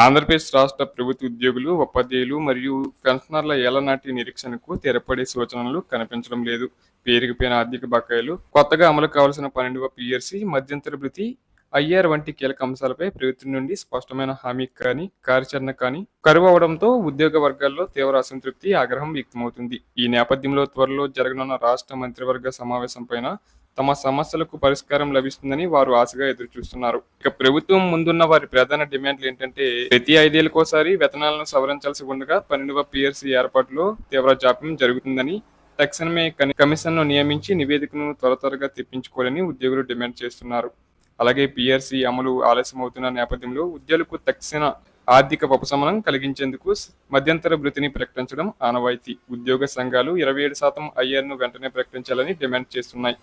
ఆంధ్రప్రదేశ్ రాష్ట్ర ప్రభుత్వ ఉద్యోగులు ఉపాధ్యాయులు మరియు పెన్షనర్ల ఏలనాటి నిరీక్షణకు తెరపడే సూచనలు కనిపించడం లేదు. పేరుకుపోయిన ఆర్థిక బకాయిలు కొత్తగా అమలు కావాల్సిన పన్నెండవ పిఆర్సీ మధ్యంతర భృతి ఐఆర్ వంటి కీలక అంశాలపై ప్రభుత్వం నుండి స్పష్టమైన హామీ కానీ కార్యాచరణ కానీ కరువు అవడంతో ఉద్యోగ వర్గాల్లో తీవ్ర అసంతృప్తి ఆగ్రహం వ్యక్తమవుతుంది. ఈ నేపథ్యంలో త్వరలో జరగనున్న రాష్ట్ర మంత్రివర్గ సమావేశంపైన తమ సమస్యలకు పరిష్కారం లభిస్తుందని వారు ఆశగా ఎదురు చూస్తున్నారు ఇక ప్రభుత్వం ముందున్న వారి ప్రధాన డిమాండ్లు ఏంటంటే ప్రతి ఐదేళ్ళకోసారి వేతనాలను సవరించాల్సి ఉండగా పన్నెండవ పిఆర్సీ ఏర్పాటులో తీవ్ర జాప్యం జరుగుతుందని టెక్సన్మే కమిషన్ను నియమించి నివేదికను త్వర త్వరగా తెప్పించుకోవాలని ఉద్యోగులు డిమాండ్ చేస్తున్నారు. అలాగే పిఆర్సీ అమలు ఆలస్యం అవుతున్న నేపథ్యంలో ఉద్యోగులకు తక్షణ ఆర్థిక ఉపశమనం కలిగించేందుకు మధ్యంతర వృత్తిని ప్రకటించడం ఆనవాయితీ. ఉద్యోగ సంఘాలు ఇరవై ఏడు శాతం ఐఆర్ను వెంటనే ప్రకటించాలని డిమాండ్ చేస్తున్నాయి.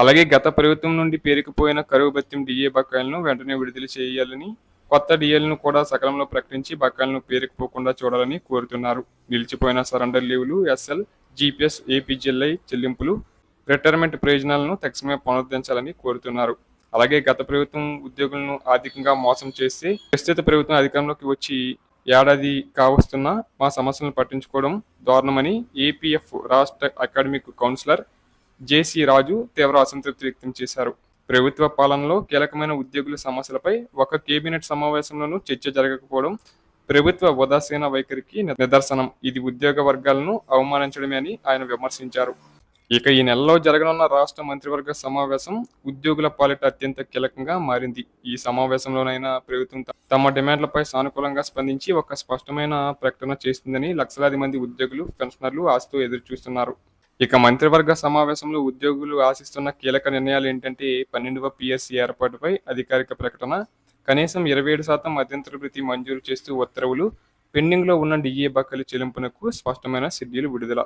అలాగే గత ప్రభుత్వం నుండి పేరుకుపోయిన కరువు భత్యం డిఏ బకాయిలను వెంటనే విడుదల చేయాలని కొత్త డిఏలను కూడా సకాలంలో ప్రకటించి బకాయిలను పేరుకుపోకుండా చూడాలని కోరుతున్నారు. నిలిచిపోయిన సరెండర్ లీవులు ఎస్ఎల్ జీపీఎస్ ఏపీజీఎల్ఐ చెల్లింపులు రిటైర్మెంట్ ప్రయోజనాలను తక్షణమే పునరుద్ధరించాలని కోరుతున్నారు. అలాగే గత ప్రభుత్వం ఉద్యోగులను ఆర్థికంగా మోసం చేస్తే ప్రస్తుత ప్రభుత్వం అధికారంలోకి వచ్చి ఏడాది కావస్తున్న మా సమస్యలను పట్టించుకోవడం దారుణమని ఏపీఎఫ్ రాష్ట్ర అకాడమిక్ కౌన్సిలర్ జేసీ రాజు తీవ్ర అసంతృప్తి వ్యక్తం చేశారు. ప్రభుత్వ పాలనలో కీలకమైన ఉద్యోగుల సమస్యలపై ఒక కేబినెట్ సమావేశంలోనూ చర్చ జరగకపోవడం ప్రభుత్వ ఉదాసీన వైఖరికి నిదర్శనం. ఇది ఉద్యోగ వర్గాలను అవమానించడమే అని ఆయన విమర్శించారు. ఇక ఈ నెలలో జరగనున్న రాష్ట్ర మంత్రివర్గ సమావేశం ఉద్యోగుల పాలిట అత్యంత కీలకంగా మారింది. ఈ సమావేశంలోనైనా ప్రభుత్వం తమ డిమాండ్లపై సానుకూలంగా స్పందించి ఒక స్పష్టమైన ప్రకటన చేస్తుందని లక్షలాది మంది ఉద్యోగులు పెన్షనర్లు ఆశతో ఎదురు చూస్తున్నారు ఇక మంత్రివర్గ సమావేశంలో ఉద్యోగులు ఆశిస్తున్న కీలక నిర్ణయాలు ఏంటంటే పన్నెండవ పిఎస్సి ఏర్పాటుపై అధికారిక ప్రకటన కనీసం ఇరవై ఏడు శాతం మధ్యంతర భృతి మంజూరు చేస్తూ ఉత్తర్వులు పెండింగ్లో ఉన్న డిఏ బకాయిల చెల్లింపునకు స్పష్టమైన షెడ్యూల్ విడుదల.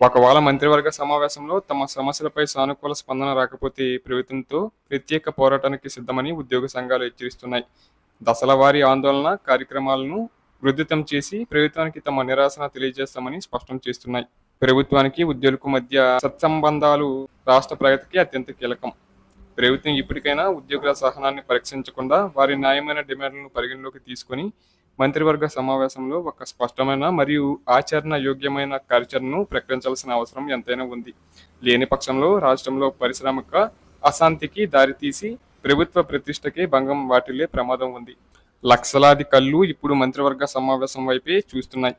ఒకవేళ మంత్రివర్గ సమావేశంలో తమ సమస్యలపై సానుకూల స్పందన రాకపోతే ప్రభుత్వంతో ప్రత్యేక పోరాటానికి సిద్ధమని ఉద్యోగ సంఘాలు హెచ్చరిస్తున్నాయి. దశలవారీ ఆందోళన కార్యక్రమాలను వృద్ధితం చేసి ప్రభుత్వానికి తమ నిరాశన తెలియజేస్తామని స్పష్టం చేస్తున్నాయి. ప్రభుత్వానికి ఉద్యోగులకు మధ్య సత్సంబంధాలు రాష్ట్ర ప్రగతికి అత్యంత కీలకం. ప్రభుత్వం ఇప్పటికైనా ఉద్యోగుల సహనాన్ని పరీక్షించకుండా వారి న్యాయమైన డిమాండ్లను పరిగణలోకి తీసుకొని మంత్రివర్గ సమావేశంలో ఒక స్పష్టమైన మరియు ఆచరణ యోగ్యమైన కార్యాచరణను ప్రకటించాల్సిన అవసరం ఎంతైనా ఉంది. లేని పక్షంలో రాష్ట్రంలో పారిశ్రామిక అశాంతికి దారితీసి ప్రభుత్వ ప్రతిష్టకే భంగం వాటిల్లే ప్రమాదం ఉంది. లక్షలాది కళ్ళు ఇప్పుడు మంత్రివర్గ సమావేశం వైపే చూస్తున్నాయి.